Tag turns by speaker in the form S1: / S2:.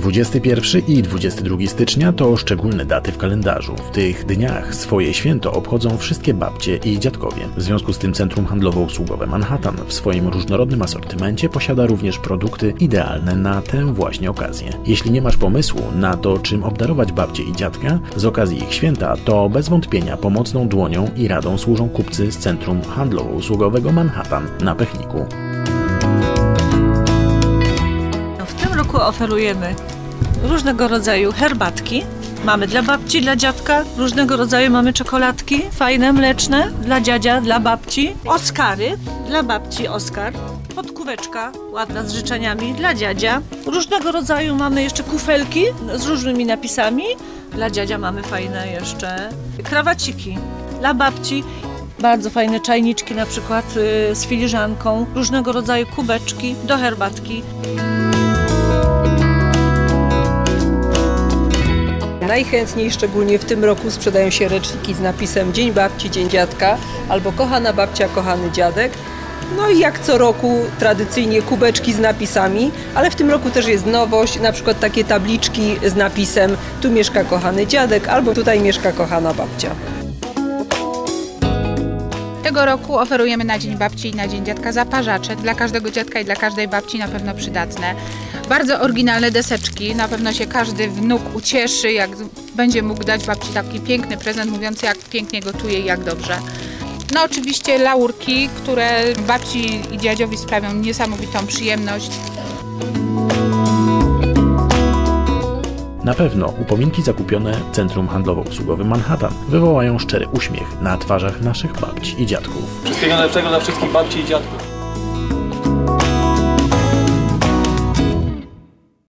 S1: 21 i 22 stycznia to szczególne daty w kalendarzu. W tych dniach swoje święto obchodzą wszystkie babcie i dziadkowie. W związku z tym Centrum Handlowo-Usługowe Manhattan w swoim różnorodnym asortymencie posiada również produkty idealne na tę właśnie okazję. Jeśli nie masz pomysłu na to, czym obdarować babcie i dziadka z okazji ich święta, to bez wątpienia pomocną dłonią i radą służą kupcy z Centrum Handlowo-Usługowego Manhattan na Pechniku.
S2: Roku oferujemy różnego rodzaju herbatki. Mamy dla babci, dla dziadka, różnego rodzaju mamy czekoladki, fajne, mleczne, dla dziadzia, dla babci. Oskary, dla babci Oskar. Podkóweczka, ładna z życzeniami, dla dziadzia. Różnego rodzaju mamy jeszcze kufelki z różnymi napisami. Dla dziadzia mamy fajne jeszcze krawaciki. Dla babci bardzo fajne czajniczki na przykład y, z filiżanką, różnego rodzaju kubeczki do herbatki.
S3: Najchętniej, szczególnie w tym roku, sprzedają się reczniki z napisem Dzień Babci, Dzień Dziadka albo Kochana Babcia, Kochany Dziadek. No i jak co roku tradycyjnie kubeczki z napisami, ale w tym roku też jest nowość, na przykład takie tabliczki z napisem Tu mieszka kochany dziadek albo tutaj mieszka kochana babcia.
S4: Tego roku oferujemy na Dzień Babci i na Dzień Dziadka zaparzacze. Dla każdego dziadka i dla każdej babci na pewno przydatne. Bardzo oryginalne deseczki. Na pewno się każdy wnuk ucieszy, jak będzie mógł dać babci taki piękny prezent, mówiący jak pięknie gotuje i jak dobrze. No oczywiście laurki, które babci i dziadziowi sprawią niesamowitą przyjemność.
S1: Na pewno upominki zakupione w Centrum Handlowo-Usługowym Manhattan wywołają szczery uśmiech na twarzach naszych babci i dziadków.
S5: Wszystkiego najlepszego dla wszystkich babci i dziadków.